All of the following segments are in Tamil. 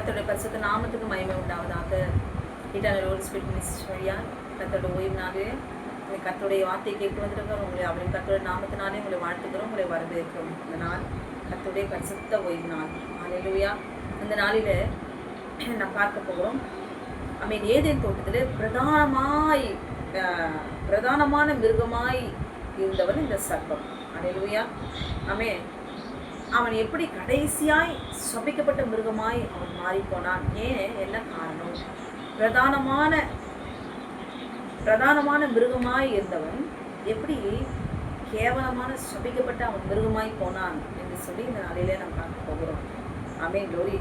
கத்தோடைய பரிசுத்த நாமத்துக்கு மயமே உண்டாவதாக. இட்டான ரோல் ஸ்பீட் மினிஸ்டர் வழியா கத்தோட ஓய்வு நாளே கத்தோடைய வார்த்தை கேட்டு வந்திருக்கிறோம். உங்களை அவரின் கத்தோட நாமத்தினாலே உங்களை வாழ்த்துக்கிறோம் உங்களை வரவேற்கிறோம். இந்த நாள் கத்தோடைய பரிசுத்த ஓய்வு நாள் அலையிலுயா இந்த நாளில் நான் பார்க்க போகிறோம் மீன் ஏதேன் தோட்டத்தில் பிரதானமாய் பிரதானமான மிருகமாய் இருந்தவன் இந்த சர்ப்பம். அலையிலுயா ஆமே அவன் எப்படி கடைசியாய் சபிக்கப்பட்ட மிருகமாய் அவன் மாறிப்போனான் ஏன்? என்ன காரணம்? பிரதானமான பிரதானமான மிருகமாய் இருந்தவன் எப்படி கேவலமான சபிக்கப்பட்ட அவன் மிருகமாய் போனான் என்று சொல்லி இந்த நாளிலே நாம் பார்க்க போகிறோம். அமேன் லோரி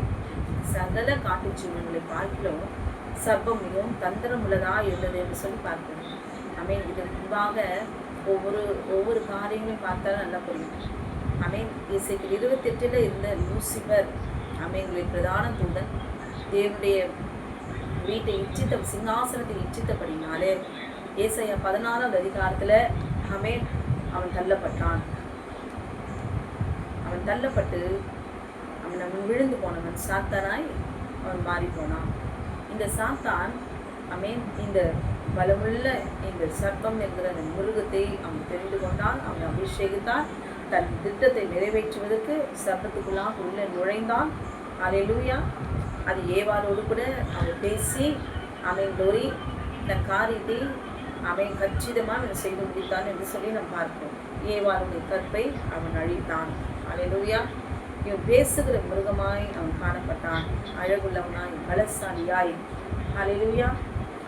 சகல காட்டு ஜீவன்களை பார்க்கிறோம் சர்வம் மிகவும் தந்திரம் உள்ளதா இருந்தது என்று சொல்லி பார்க்கிறோம். அமேன் இதற்கு முன்பாக ஒவ்வொரு ஒவ்வொரு காரியங்களையும் பார்த்தாலும் நல்லா புரியும். அமேன் இசைக்கு இருபத்தெட்டில் இருந்த லூசிபர் அமேன்களின் பிரதான தூதன் தேவனுடைய வீட்டை இச்சித்த சிங்காசனத்தை இச்சித்தபடினாலே ஏசையா பதினாறாவது அதிகாரத்தில் அமேன் அவன் தள்ளப்பட்டான். அவன் தள்ளப்பட்டு அவன் அவன் விழுந்து போனவன் சாத்தானாய் அவன் மாறி போனான் இந்த சாத்தான் அமேன் இந்த பலமுள்ள இந்த சர்ப்பம் என்கிற அந்த மிருகத்தை அவன் தெரிந்து கொண்டான் அவன் அபிஷேகித்தான் தன் திட்டத்தை நிறைவேற்றுவதற்கு சர்ப்பத்துக்குள்ளாக உள்ளே நுழைந்தான். அலையிலூயா அது ஏவாரோடு கூட அவன் பேசி அவன் லோரி தன் காரியத்தை அவன் கச்சிதமாக அவன் செய்து முடித்தான் என்று சொல்லி நாம் பார்ப்போம். ஏவாருடைய கற்பை அவன் அழித்தான். அலையிலூயா இவன் பேசுகிற மிருகமாய் அவன் காணப்பட்டான். அழகுள்ளவனாய் பலசாலியாய். அலையிலூயா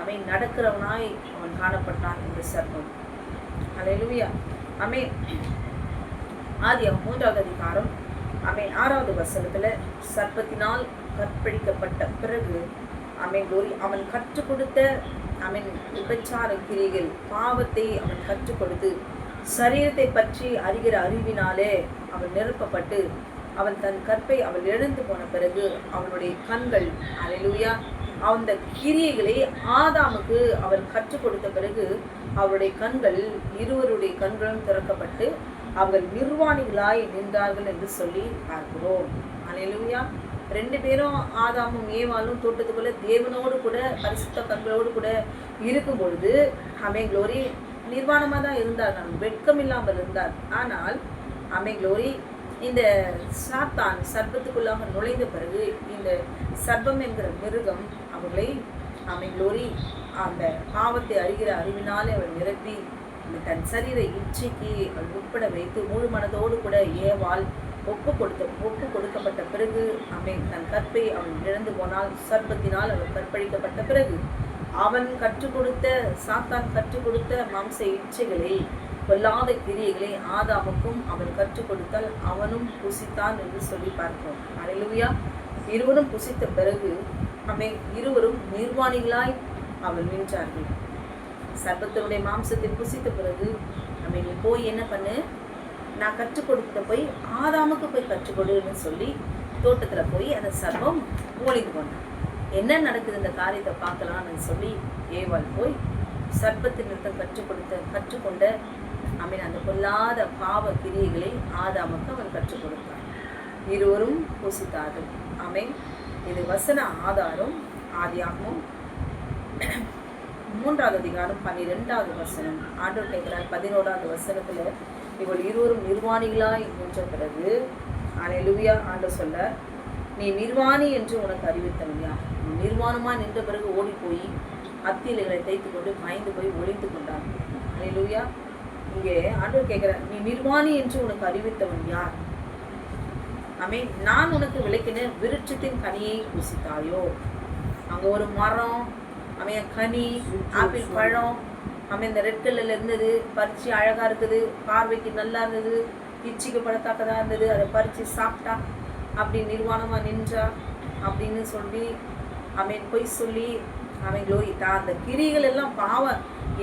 அவன் நடக்கிறவனாய் அவன் காணப்பட்டான் இந்த சர்வம். அலையிலூயா அவன் ஆதியம் மூன்றாவது அதிகாரம் அவன் ஆறாவது வசனத்தில் சர்ப்பத்தினால் கற்பழிக்கப்பட்ட பிறகு அமேன் கோரி அவன் கற்றுக் கொடுத்த அவன் விபச்சார கிரிகள் பாவத்தை அவன் கற்றுக் கொடுத்து சரீரத்தை பற்றி அறிகிற அறிவினாலே அவன் நிரப்பப்பட்டு அவன் தன் கற்பை அவள் எழுந்து போன பிறகு அவனுடைய கண்கள் அலையிலுயா அந்த கிரியைகளை ஆதாமுக்கு அவன் கற்றுக் கொடுத்த பிறகு அவருடைய கண்கள் இருவருடைய கண்களும் திறக்கப்பட்டு அவர்கள் நிர்வாணிகளாய் நின்றார்கள் என்று சொல்லி பார்க்கிறோம். அலையிலுயா ரெண்டு பேரும் ஆதாமும் ஏவாலும் தோட்டத்துக்குள்ள தேவனோடு கூட பரிசுத்த கண்களோடு கூட இருக்கும் பொழுது அமே நிர்வாணமாக தான் இருந்தார். நான் வெட்கம் இல்லாமல் இருந்தார். ஆனால் அமே இந்த சாத்தான் சர்பத்துக்குள்ளாக நுழைந்த பிறகு இந்த சர்பம் என்கிற மிருகம் அவர்களை அமை அந்த பாவத்தை அறிகிற அறிவினாலே அவர் நிரப்பி தன் சரீர இச்சைக்கு அவள் உட்பட வைத்து முழு மனதோடு கூட ஏவாள் ஒப்பு கொடுத்த ஒப்பு கொடுக்கப்பட்ட பிறகு அவன் தன் கற்பை அவன் இழந்து போனால் சர்ப்பத்தினால் அவன் கற்பழிக்கப்பட்ட பிறகு அவன் கற்றுக் கொடுத்த சாத்தான் கற்றுக் கொடுத்த மாம்ச இச்சைகளை கொல்லாத கிரியைகளை ஆதாமுக்கும் அவன் கற்றுக் கொடுத்தால் அவனும் புசித்தான் என்று சொல்லி பார்க்கிறோம். அலையிலுயா இருவரும் புசித்த பிறகு அவன் இருவரும் நிர்வாணிகளாய் அவள் நின்றார்கள். சர்பத்தினுடைய மாம்சத்தை புசித்த பிறகு நம்ம நீ போய் என்ன பண்ணு? நான் கற்றுக் கொடுத்த போய் ஆதாமுக்கு போய் கற்றுக் கொடுன்னு சொல்லி தோட்டத்தில் போய் அந்த சர்வம் ஒளிந்து கொண்டான் என்ன நடக்குது இந்த காரியத்தை பார்க்கலாம்னு சொல்லி ஏவாள் போய் சர்ப்பத்தின் நிறுத்தம் கற்றுக் கொடுத்த கற்றுக்கொண்ட அவன் அந்த கொல்லாத பாவ கிரியைகளை ஆதாமுக்கு அவன் கற்றுக் கொடுத்தான். இருவரும் புசித்தார்கள். ஆமென் இது வசன ஆதாரம் ஆதியாகவும் மூன்றாவது அதிகாரம் பன்னிரெண்டாவது வசனம். ஆண்டவர் கேட்கிறார் பதினோராவது வசனத்தில் இவள் இருவரும் நிர்வாணிகளாய் நின்ற பிறகு அலையிலுவியா ஆண்டு சொல்ல நீ நிர்வாணி என்று உனக்கு அறிவித்தவன் நிர்வாணமாக நீ நின்ற பிறகு ஓடி போய் அத்தியலைகளை தைத்து கொண்டு பயந்து போய் ஒளிந்து கொண்டான். அலையிலுவியா இங்கே ஆண்டவர் கேட்குறார் நீ நிர்வாணி என்று உனக்கு அறிவித்தவன் யார்? ஆமே நான் உனக்கு விளக்கின விருட்சத்தின் கனியை புசித்தாயோ? அங்கே ஒரு மரம் அவன் கனி ஆப்பிள் பழம் அவன் இந்த ரெட் கல்லில் இருந்தது. பறித்து அழகாக இருக்குது. பார்வைக்கு நல்லா இருந்தது. இச்சிக்கு பழத்தாக்கதாக இருந்தது. அதை பறித்து சாப்பிட்டா அப்படி நிர்வாணமாக நின்றா அப்படின்னு சொல்லி அவன் பொய் சொல்லி அவன் க்ளோரி அந்த கிரிகள் எல்லாம் பாவ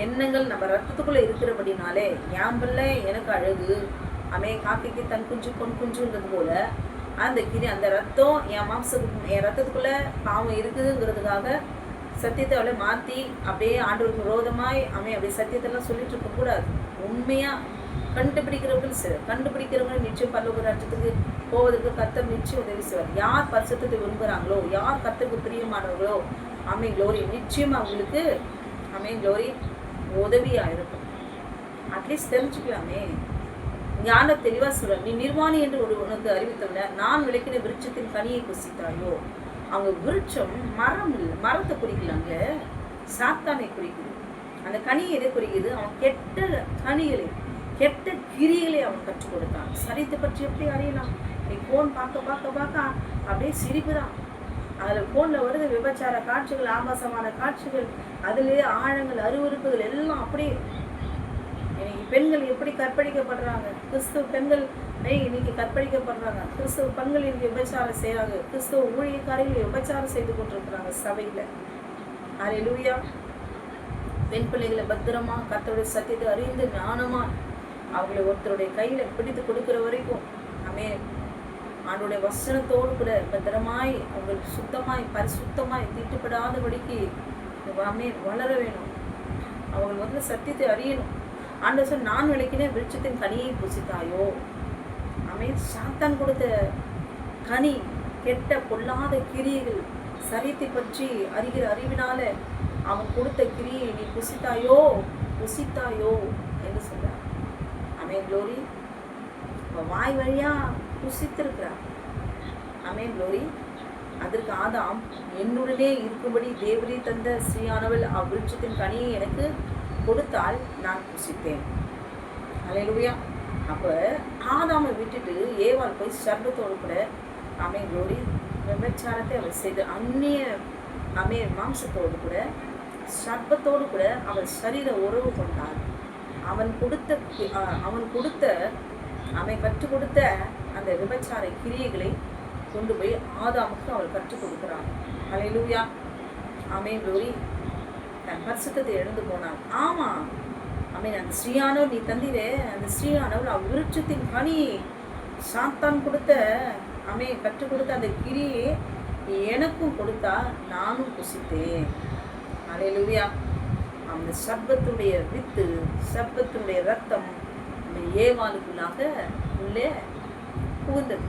எண்ணங்கள் நம்ம ரத்தத்துக்குள்ளே இருக்கிறபடினாலே என் பிள்ளை எனக்கு அழகு. அவன் காக்கைக்கு தன் குஞ்சு பொன் குஞ்சுன்றது போல அந்த கிரி அந்த ரத்தம் என் மாம்சத்துக்கு என் ரத்தத்துக்குள்ளே பாவம் இருக்குதுங்கிறதுக்காக சத்தியத்தை அவளை மாற்றி அப்படியே ஆண்டவருக்கு விரோதமாய் அவன் அப்படியே சத்தியத்தெல்லாம் சொல்லிட்டு இருக்கக்கூடாது உண்மையாக கண்டுபிடிக்கிறவர்கள் சார் கண்டுபிடிக்கிறவங்க நிச்சயம் பல்லவ ராஜ்யத்துக்கு போவதற்கு கத்தர் நிச்சயம் உதவி செய்வார். யார் பரிசுத்தத்தை விரும்புகிறாங்களோ யார் கத்தருக்கு பிரியமானவர்களோ அமை க்ளோரி நிச்சயம் அவங்களுக்கு அமை க்ளோரி உதவியாக இருக்கும். அட்லீஸ்ட் தெரிஞ்சுக்கலாமே. ஞான தெளிவாக சொல்ற நீ நிர்வாணி என்று ஒரு உனக்கு அறிவித்தவன நான் விளக்கின விருட்சத்தின் கனியை குசித்தாயோ அவங்க விருட்சம் மரம் இல்லை மரத்தை குறிக்கலாங்க சாத்தானை குறிக்குது. அந்த கனியை எதை குறிக்குது? அவன் கெட்ட கனிகளை கெட்ட கிரிகளை அவன் கற்றுக் கொடுத்தான். சரித்தை பற்றி எப்படி அறியலாம்? நீ ஃபோன் பார்க்க பார்க்க பார்க்க அப்படியே சிரிப்பு தான் அதில் ஃபோனில் வருது விபச்சார காட்சிகள் ஆபாசமான காட்சிகள் அதுலேயே ஆழங்கள் அருவருப்புகள் எல்லாம் அப்படியே. இன்னைக்கு பெண்கள் எப்படி கற்பழிக்கப்படுறாங்க? கிறிஸ்துவ பெண்கள் இன்னைக்கு கற்பழிக்கப்படுறாங்க கிறிஸ்துவ பெண்கள் இன்னைக்கு விபச்சாரம் செய்கிறாங்க கிறிஸ்துவ ஊழியக்காரர்கள் விபச்சாரம் செய்து கொண்டிருக்கிறாங்க சபையில். அரே லூயா பெண் பிள்ளைகளை பத்திரமா கர்த்தருடைய சத்தியத்தை அறிந்து ஞானமா அவங்களை ஒருத்தருடைய கையில பிடித்து கொடுக்குற வரைக்கும் அமே அவனுடைய வசனத்தோடு கூட பத்திரமாய் அவங்களுக்கு சுத்தமாய் பரிசுத்தமாய் தீட்டுப்படாதபடிக்கு அமே வளர வேணும். அவங்க வந்து சத்தியத்தை அறியணும். ஆண்டவர் சொல் நான் விளக்கினேன் விருட்சத்தின் கனியை புசித்தாயோ? அமே சாத்தான் கொடுத்த கனி கெட்ட பொல்லாத கிரியைகள் சரியத்தை பற்றி அறிகிற அறிவினால அவன் கொடுத்த கிரியை நீ புசித்தாயோ? புசித்தாயோ? என்று சொல்றார். அமே க்ளோரி அவன் வாய் வழியா புசித்திருக்கிறார் அமே க்ளோரி அதற்கு ஆதாம் என்னுடனே இருக்கும்படி தேவரே தந்த ஸ்ரீயானவள் அவ்விருட்சத்தின் கனியை எனக்கு கொடுத்தால் நான் புசித்தேன் அலையிலுயா அப்போ ஆதாமை விட்டுட்டு ஏவால் போய் சர்பத்தோடு கூட அமே விபச்சாரத்தை அவள் செய்து அந்நிய அமே மாம்சத்தோடு கூட சர்பத்தோடு கூட அவள் சரீர உறவு கொண்டாள். அவன் கொடுத்த அவன் கொடுத்த அவன் கற்றுக் கொடுத்த அந்த விபச்சார கிரியைகளை கொண்டு போய் ஆதாமுக்கு அவள் கற்றுக் கொடுக்கிறாள். அலையிலூயா ஆமே க்ளோரி தன் பரிசுத்தத்தை எழுந்து போனாள் ஆமாம் அமீன் அந்த ஸ்ரீயானவர் நீ தந்தீரே அந்த ஸ்ரீயானவர் அவ்விருட்சத்தின் கனி சாத்தான் கொடுத்த அமே கற்றுக் கொடுத்த அந்த கிரியை எனக்கும் கொடுத்தா நானும் குசித்தேன் அலையிலுயா அந்த சர்பத்துடைய வித்து சர்பத்தினுடைய ரத்தம் அந்த ஏவாளுக்குள்ளாக உள்ளே புகுந்தது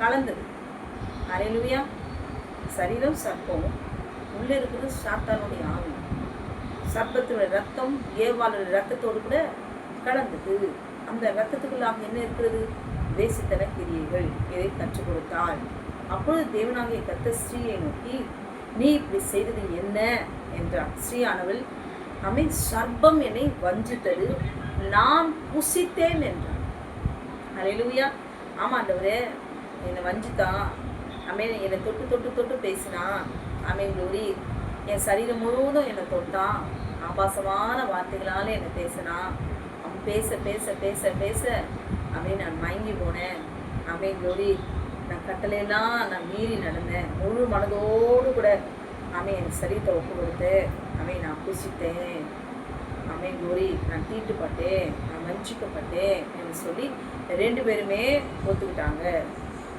கலந்தது. அலையலுவியா சரீரம் சர்ப்பம். உள்ளே இருக்கிறது சாத்தானுடைய ஆவி. சர்ப்பத்தினுடைய ரத்தம் ஏவாளுடைய ரத்தத்தோடு கூட கலந்தது. அந்த ரத்தத்துக்குள்ளாக என்ன இருக்கிறது? வேசித்தன கிரியைகள். இதை கற்றுக் கொடுத்தாள். அப்பொழுது தேவனாகிய கத்த ஸ்ரீயை நோக்கி நீ இப்படி செய்தது என்ன? என்றார். ஸ்ரீயானவள் அமை சர்ப்பம் என்னை வஞ்சித்தது. நான் புசித்தேன் என்றான் அலையிலுயா ஆமா ஆண்டவரே. என்னை வஞ்சித்தான் அமேன் என்னை தொட்டு தொட்டு தொட்டு பேசினான் அமேன் குளோரி என் சரீரம் முழுவதும் என்னை தொட்டான் ஆபாசமான வார்த்தைகளால் என்னை பேசினான். அவன் பேச பேச பேச பேச அமேன் நான் மயங்கி போனேன். அமேன் ஜோடி நான் கட்டளையெல்லாம் நான் மீறி நடந்தேன். முழு மனதோடு கூட அவன் என் சரீரத்தை ஒப்பு கொடுத்து அமே நான் புசித்தேன் அமே கோரி நான் தீட்டுப்பட்டேன். நான் வஞ்சிக்கப்பட்டேன். என்று சொல்லி ரெண்டு பேருமே ஒத்துக்கிட்டாங்க.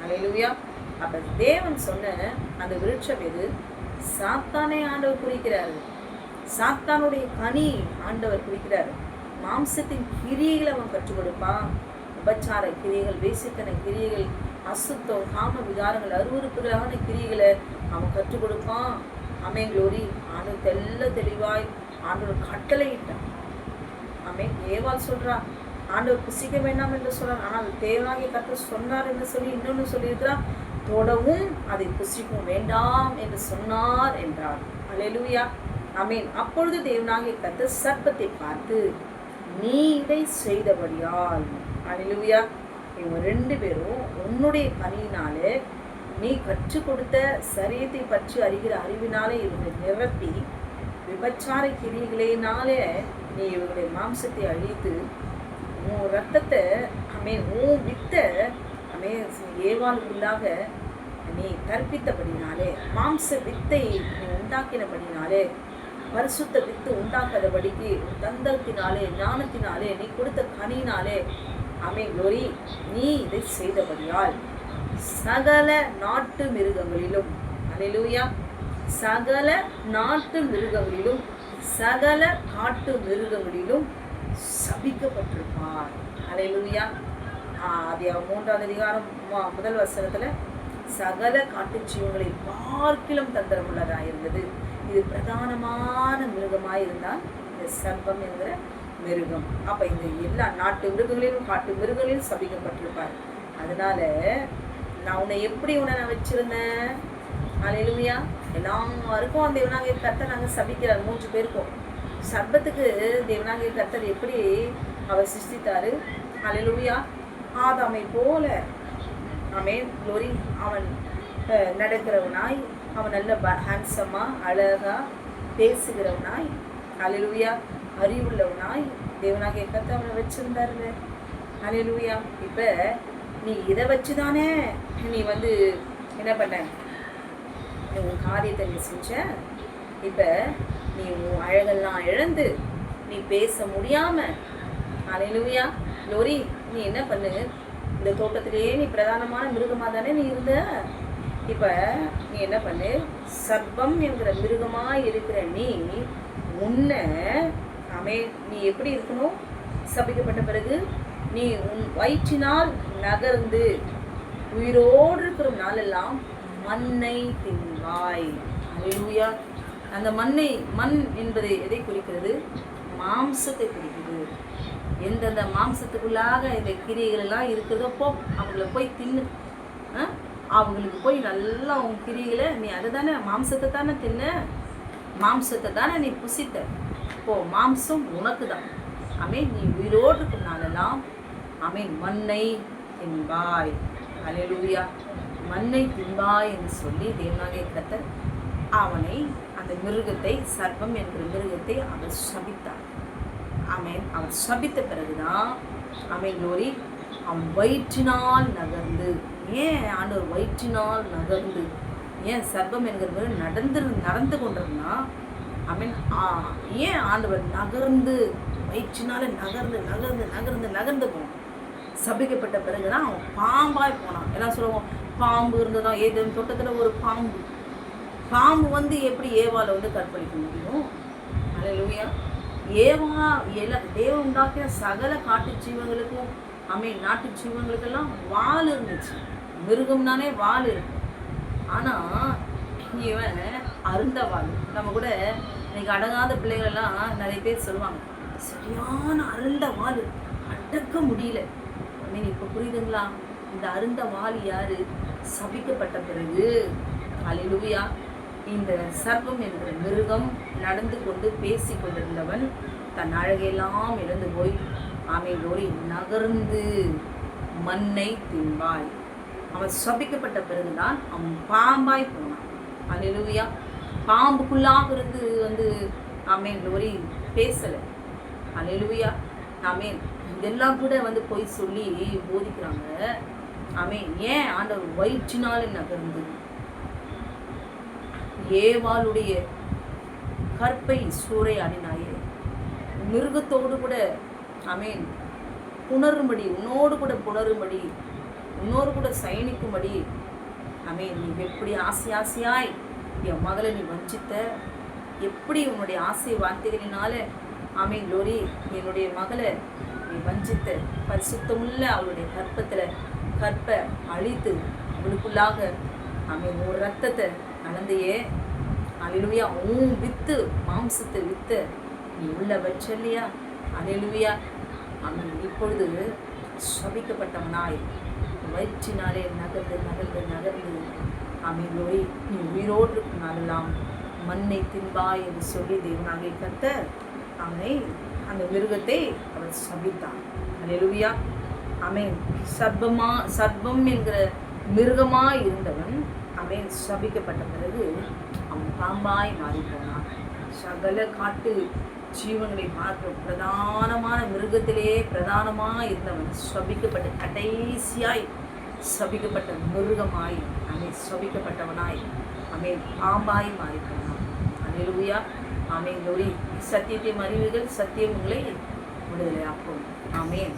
அலையிலுவியா அப்போ தேவன் சொன்ன அந்த விருட்சம் எது சாத்தானே ஆண்டவர் குறிக்கிறாரு. சாத்தானுடைய கனி ஆண்டவர் குறிக்கிறார். மாம்சத்தின் கிரியைகளை அவன் கற்றுக் கொடுப்பான். உபச்சார கிரியைகள் வேசித்தன கிரியைகள் அசுத்தம் காம விகாரங்கள் அருவறுப்புகளான கிரியைகளை அவன் கற்றுக் கொடுப்பான். Amen glory. ஆண்டு தெல்ல தெளிவாய் ஆண்டவர் கட்டளையிட்டான். அமேன் ஏவால் சொல்றா ஆண்டவர் புசிக்க வேண்டாம் என்று சொல்றார் ஆனால் தேவாகிய கற்று சொன்னார் என்று சொல்லி இன்னொன்று சொல்லியிருக்கிறார். தொடவும் அதை புசிக்கும் வேண்டாம் என்று சொன்னார் என்றார். அல்லேலூயா அமேன் அப்பொழுது தேவனாகிய கத்து சர்ப்பத்தை பார்த்து நீ இதை செய்தபடியால் அனிலுவியா இவங்க ரெண்டு பேரும் உன்னுடைய பணியினாலே நீ கற்றுக் கொடுத்த சரீரத்தை பற்றி அறிகிற அறிவினாலே இவங்களை நிரப்பி விபச்சார கிரிகளினாலே நீ இவருடைய மாம்சத்தை அழித்து உன் ரத்தத்தை அமே உன் வித்த அமே ஏவாளுக்குள்ளாக நீ கற்பித்தபடினாலே மாம்ச வித்தை நீ உண்டாக்கினபடினாலே பரிசுத்த வித்து உண்டாக்காதபடிக்கு உன் ஞானத்தினாலே நீ கொடுத்த கனியினாலே அமை குளோரி நீ இதை செய்தபடியால் சகல நாட்டு மிருகங்களிலும் அலையிலூயா சகல நாட்டு மிருகங்களிலும் சகல காட்டு மிருகங்களிலும் சபிக்கப்பட்டிருப்பார். அலையிலூயா அது மூன்றாவது அதிகாரம் முதல் வசனத்துல சகல காட்டு ஜீவங்களை பார்க்கிலும் தந்திரமுள்ளதாக இருந்தது இது பிரதானமான மிருகமாக இருந்தால் இந்த சர்ப்பம் என்கிற மிருகம். அப்போ இந்த எல்லா நாட்டு மிருகங்களிலும் காட்டு மிருகங்களிலும் சபிக்கப்பட்டிருப்பார். அதனால நான் உன்னை எப்படி உன்னை நான் வச்சிருந்தேன்? அலையிலுமையா. எல்லாருக்கும் அந்த தேவனாகிய கர்த்தர் நாங்கள் சபிக்கிறார் மூன்று பேருக்கும். சர்பத்துக்கு தேவனாகிய கர்த்தர் எப்படி அவர் சிருஷ்டித்தாரு? அலையிலுமையா. ஆதாமை போல. ஆமென். க்ளோரி அவன் நடக்கிறவனாய். அவன் நல்ல ஹேண்ட்ஸமாக அழகாக பேசுகிறவனாய் அலையிலுயா அறிவுள்ளவனாய் தேவனாக கர்த்தர் அவனை வச்சிருந்தாருங்க. அலையிலுயா இப்போ நீ இதை வச்சு தானே நீ வந்து என்ன பண்ண? நீ உன் காரியத்தை நீ செஞ்ச. இப்போ நீ உன் அழகெல்லாம் இழந்து நீ பேச முடியாமல் அலையிலுயா லோரி நீ என்ன பண்ணு? இந்த தோட்டத்திலேயே நீ பிரதானமான மிருகமா தானே நீ இருந்த? இப்போ நீ என்ன பண்ணு? சர்ப்பம் என்கிற மிருகமாக இருக்கிற நீ உன்னை அமே நீ எப்படி இருக்கணும்? சபிக்கப்பட்ட பிறகு நீ உன் வயிற்றினால் நகர்ந்து உயிரோடு இருக்கிற நாளெல்லாம் மண்ணை தின்வாய். அல்லேலூயா. அந்த மண்ணை மண் என்பதை எதை குறிக்கிறது? மாம்சத்தை குறிக்கிறது எந்தெந்த மாம்சத்துக்குள்ளாக இந்த கிரியைகள் எல்லாம் இருக்கிறதோ போ அவங்கள போய் தின்னு ஆ? அவங்களுக்கு போய் நல்லா உன் கிரிகளை நீ அதை தானே மாம்சத்தை தானே தின்ன? மாம்சத்தை தானே நீ புசித்த? போ மாம்சம் உனக்கு தான் அமீன். நீ உயிரோடு இருக்கும் நாளெல்லாம் அமீன். மண்ணை தின்பாய். அலையலூயா மண்ணை தின்பாய் என்று சொல்லி தேவனாகிய கத்தர் அவனை அந்த மிருகத்தை சர்ப்பம் என்ற மிருகத்தை அவர் சபித்தார். ஆமென் அவர் சபித்த பிறகுதான் ஆமென் லோரி அவன் வயிற்றினால் நகர்ந்து ஏன் ஆண்டவர் வயிற்றினால் நகர்ந்து ஏன் சர்ப்பம் என்கிறது நடந்து நடந்து கொண்டிருந்தா? மீன் ஏன் ஆண்டவர் நகர்ந்து வயிற்றினால நகர்ந்து நகர்ந்து நகர்ந்து நகர்ந்து போனான் சபிக்கப்பட்ட பிறகுதான் அவன் பாம்பாய் போனான். எல்லாம் சொல்லுவோம்? பாம்பு இருந்ததான் ஏதோ தோட்டத்தில் ஒரு பாம்பு. பாம்பு வந்து எப்படி ஏவாவில் வந்து கற்பழிக்க முடியும்? அல்லேலூயா ஏவா எல்லா தேவ உண்டாக்கின சகல காட்டு ஜீவங்களுக்கும் அமே நாட்டு ஜீவங்களுக்கெல்லாம் வால் இருந்துச்சு. மிருகம்னாலே வால் இருக்கும் ஆனால் இவன் அருந்த வால் நம்ம கூட இன்னைக்கு அடங்காத பிள்ளைகளெல்லாம் நிறைய பேர் சொல்லுவாங்க சரியான அருந்த வால் அடக்க முடியல. ஐ மீன் இப்போ புரியுதுங்களா? இந்த அருந்த வால் யார்? சபிக்கப்பட்ட பிறகு அலிலுவியா இந்த சர்ப்பம் என்கிற மிருகம் நடந்து கொண்டு பேசி கொண்டிருந்தவன் தன் அழகையெல்லாம் இழந்து போய் ஆமை நகர்ந்து மண்ணை தின்பாய். அவன் சபிக்கப்பட்ட பிறகுதான் அவன் பாம்பாய் போனான். அலிலுவியா பாம்புக்குள்ளாக இருந்து வந்து ஆமேன் லோரி பேசலை. அலிலுவியா ஆமேன். இதெல்லாம் கூட வந்து போய் சொல்லி போதிக்கிறாங்க. ஆமேன். ஏன் ஆண்டவர் வயிற்றினாலே நகர்ந்து ஏவாளுடைய கற்பை சூறையாடினாயே. மிருகத்தோடு கூட அமேன் புணரும்படி உன்னோடு கூட புணரும்படி உன்னோடு கூட சயனிக்கும்படி அமேன் நீ எப்படி ஆசை ஆசையாய் என் மகளை நீ வஞ்சித்த எப்படி உன்னுடைய ஆசை வார்த்தைகளினால ஆமேன் லோரி என்னுடைய மகளை நீ வஞ்சித்த பரிசுத்தமுள்ள அவளுடைய கற்பத்தில் கற்பை அழித்து அவளுக்குள்ளாக ஆமேன் ஒரு ரத்தத்தை கலந்தையே அலிலுவியா உன் வித்து மாம்சத்தை வித்து நீ உள்ள வச்சல்லையா அலிலுவியா அவன் இப்பொழுது சபிக்கப்பட்டவனாய் வயிற்றினாலே நகர்ந்து நகர்ந்து நகர்ந்து அமைந்தோய் நோய் நீ உயிரோடு இருக்கும் மண்ணை தின்பாய் என்று சொல்லி தேவனாகிய கத்த அவனை அந்த மிருகத்தை அவன் சபித்தான் அலிலுவியா அவன் சர்பமா சர்பம் என்கிற மிருகமாய் இருந்தவன் அவன் சபிக்கப்பட்ட பிறகு அவன் பாம்பாய் மாறி போனான் சகல காட்டு ஜீவன்களை பார்க்க பிரதானமான மிருகத்திலே பிரதானமாக இருந்தவன். சபிக்கப்பட்ட கடைசியாய் சபிக்கப்பட்ட மிருகமாய் அவன் சபிக்கப்பட்டவனாய் அவன் பாம்பாய் மாறிக்கொண்டான். போனான் அனிலுவியா ஆமேன். லோரி சத்தியத்தை அறிவுகள் சத்தியம் உங்களை விடுதலையாக்கும். ஆமேன்.